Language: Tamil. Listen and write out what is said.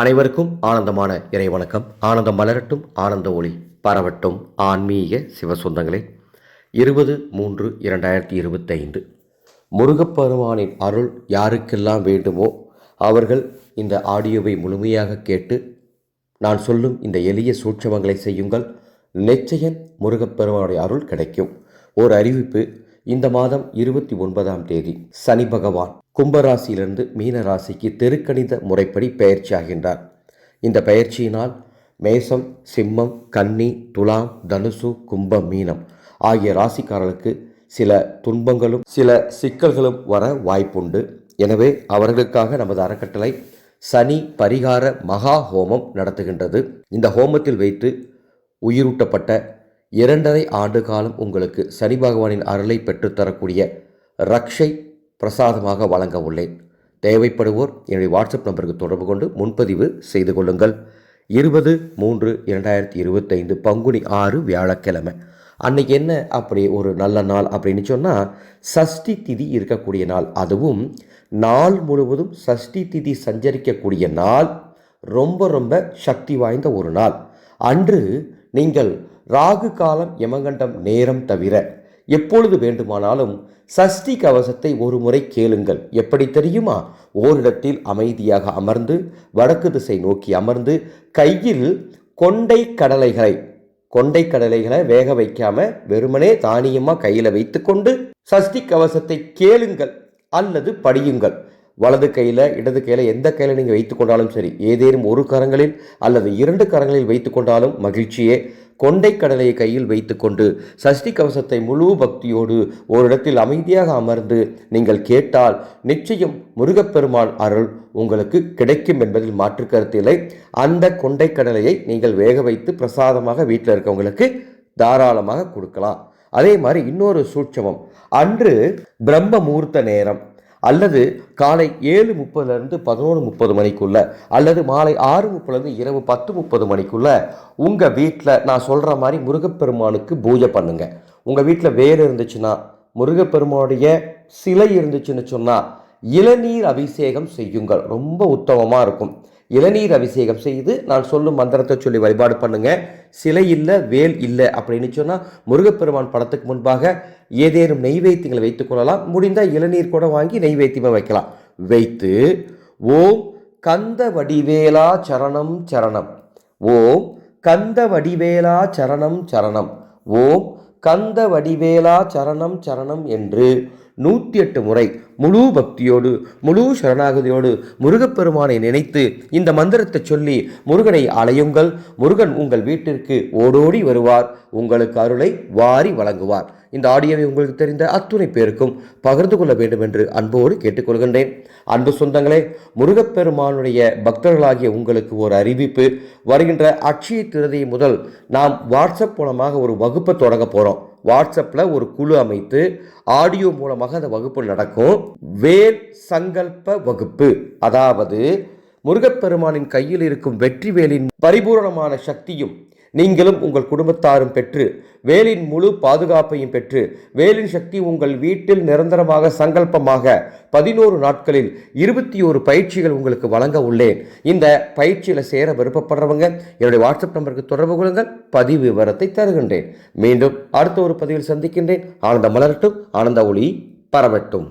அனைவருக்கும் ஆனந்தமான இறை வணக்கம். ஆனந்தம் மலரட்டும் ஆனந்த ஒளி பரவட்டும். ஆன்மீக சிவசொந்தங்களே இருபது மூன்று இரண்டாயிரத்தி இருபத்தைந்து. முருகப்பெருமானின் அருள் யாருக்கெல்லாம் வேண்டுமோ அவர்கள் இந்த ஆடியோவை முழுமையாக கேட்டு நான் சொல்லும் இந்த எளிய சூட்சமங்களை செய்யுங்கள். நிச்சயம் முருகப்பெருமானுடைய அருள் கிடைக்கும். ஒரு அறிவிப்பு இந்த மாதம் இருபத்தி ஒன்பதாம் தேதி சனி பகவான் கும்பராசியிலிருந்து மீன ராசிக்கு தெருக்கணித முறைப்படி பெயர்ச்சி ஆகின்றார். இந்த பயிற்சியினால் மேசம் சிம்மம் கன்னி துலாம் தனுசு கும்பம் மீனம் ஆகிய ராசிக்காரர்களுக்கு சில துன்பங்களும் சில சிக்கல்களும் வர வாய்ப்புண்டு. எனவே அவர்களுக்காக நமது அறக்கட்டளை சனி பரிகார மகா ஹோமம் நடத்துகின்றது. இந்த ஹோமத்தில் வைத்து உயிரூட்டப்பட்ட இரண்டரை ஆண்டு காலம் உங்களுக்கு சனி பகவானின் அருளை பெற்றுத்தரக்கூடிய ரக்ஷை பிரசாதமாக வழங்க உள்ளேன். தேவைப்படுவோர் என்னுடைய வாட்ஸ்அப் நம்பருக்கு தொடர்பு கொண்டு முன்பதிவு செய்து கொள்ளுங்கள். இருபது மூன்று இரண்டாயிரத்தி இருபத்தைந்து பங்குனி ஆறு வியாழக்கிழமை. அன்னைக்கு என்ன அப்படி ஒரு நல்ல நாள் அப்படின்னு சொன்னால் சஷ்டி திதி இருக்கக்கூடிய நாள். அதுவும் நாள் முழுவதும் சஷ்டி திதி சஞ்சரிக்கக்கூடிய நாள். ரொம்ப ரொம்ப சக்தி வாய்ந்த ஒரு நாள். அன்று நீங்கள் ராகு காலம் யமகண்டம் நேரம் தவிர எப்பொழுது வேண்டுமானாலும் சஷ்டி கவசத்தை ஒரு முறை கேளுங்கள். எப்படி தெரியுமா? ஓரிடத்தில் அமைதியாக அமர்ந்து வடக்கு திசை நோக்கி அமர்ந்து கையில் கொண்டை கடலைகளை கொண்டை கடலைகளை வேக வைக்காம வெறுமனே தானியமாக கையில் வைத்துக்கொண்டு சஷ்டி கவசத்தை கேளுங்கள் அல்லது படியுங்கள். வலது கையில் இடது கையில் எந்த கையில் நீங்கள் வைத்துக்கொண்டாலும் சரி ஏதேனும் ஒரு கரங்களில் அல்லது இரண்டு கரங்களில் வைத்துக்கொண்டாலும் மகிழ்ச்சியே. கொண்டை கடலையை கையில் வைத்துக்கொண்டு சஷ்டி கவசத்தை முழு பக்தியோடு ஓரிடத்தில் அமைதியாக அமர்ந்து நீங்கள் கேட்டால் நிச்சயம் முருகப்பெருமான் அருள் உங்களுக்கு கிடைக்கும் என்பதில் மாற்று கருத்தில்லை அந்த கொண்டை கடலையை நீங்கள் வேக வைத்து பிரசாதமாக வீட்டில் இருக்கவங்களுக்கு தாராளமாக கொடுக்கலாம். அதே மாதிரி இன்னொரு சூட்சமம். அன்று பிரம்ம முகூர்த்த நேரம். அல்லது காலை ஏழு முப்பதுலேருந்து பதினோரு முப்பது மணிக்குள்ள அல்லது மாலை ஆறு முப்பதுலேருந்து இரவு பத்து முப்பது மணிக்குள்ள உங்கள் வீட்டில் நான் சொல்கிற மாதிரி முருகப்பெருமானுக்கு பூஜை பண்ணுங்கள் உங்கள் வீட்டில் வேர் இருந்துச்சுன்னா முருகப்பெருமானுடைய சிலை இருந்துச்சுன்னு சொன்னால் இளநீர் அபிஷேகம் செய்யுங்கள். ரொம்ப உத்தமமாக இருக்கும். இளநீர் அபிஷேகம் செய்து நான் சொல்லும் மந்திரத்தை சொல்லி வழிபாடு பண்ணுங்க. சிலை இல்லை வேல் இல்லை அப்படின்னு சொன்னால் முருகப்பெருமான் படத்துக்கு முன்பாக ஏதேனும் நெய்வேத்தியங்களை வைத்துக்கொள்ளலாம் முடிந்தால் இளநீர் கூட வாங்கி நெய்வேத்தியமாக வைக்கலாம். வைத்து ஓம் கந்த வடிவேலா சரணம் சரணம். ஓம் கந்த வடிவேலா சரணம் சரணம். ஓம் கந்த வடிவேலா சரணம் சரணம் என்று நூற்றி எட்டு முறை முழு பக்தியோடு முழு சரணாகதியோடு முருகப்பெருமானை நினைத்து இந்த மந்திரத்தை சொல்லி முருகனை அலையுங்கள் முருகன் உங்கள் வீட்டிற்கு ஓடோடி வருவார் உங்களுக்கு அருளை வாரி வழங்குவார். இந்த ஆடியோவை உங்களுக்கு தெரிந்த அத்துணை பேருக்கும் பகிர்ந்து கொள்ள வேண்டும் என்று அன்போடு கேட்டுக்கொள்கின்றேன். அன்பு சொந்தங்களே முருகப்பெருமானுடைய பக்தர்களாகிய உங்களுக்கு ஒரு அறிவிப்பு. வருகின்ற அட்சய திருதி முதல் நாம் வாட்ஸ்அப் மூலமாக ஒரு வகுப்பை தொடங்க போகிறோம் வாட்ஸ்அப்பில் ஒரு குழு அமைத்து ஆடியோ மூலமாக அந்த வகுப்பு நடக்கும். வேல் சங்கல்ப வகுப்பு. அதாவது முருகப்பெருமானின் கையில் இருக்கும் வெற்றி வேலின் பரிபூரணமான சக்தியும் நீங்களும் உங்கள் குடும்பத்தாரும் பெற்று வேலின் முழு பாதுகாப்பையும் பெற்று வேலின் சக்தி உங்கள் வீட்டில் நிரந்தரமாக சங்கல்பமாக பதினோரு நாட்களில் இருபத்தி ஒரு பயிற்சிகள் உங்களுக்கு வழங்க உள்ளேன். இந்த பயிற்சியில் சேர விருப்பப்படுறவங்க என்னுடைய வாட்ஸ்அப் நம்பருக்கு தொடர்பு கொள்ளுங்கள் பதிவு விவரத்தை தருகின்றேன். மீண்டும் அடுத்த ஒரு பதிவில் சந்திக்கின்றேன். ஆனந்த மலரட்டும் ஆனந்த ஒளி பரவட்டும்.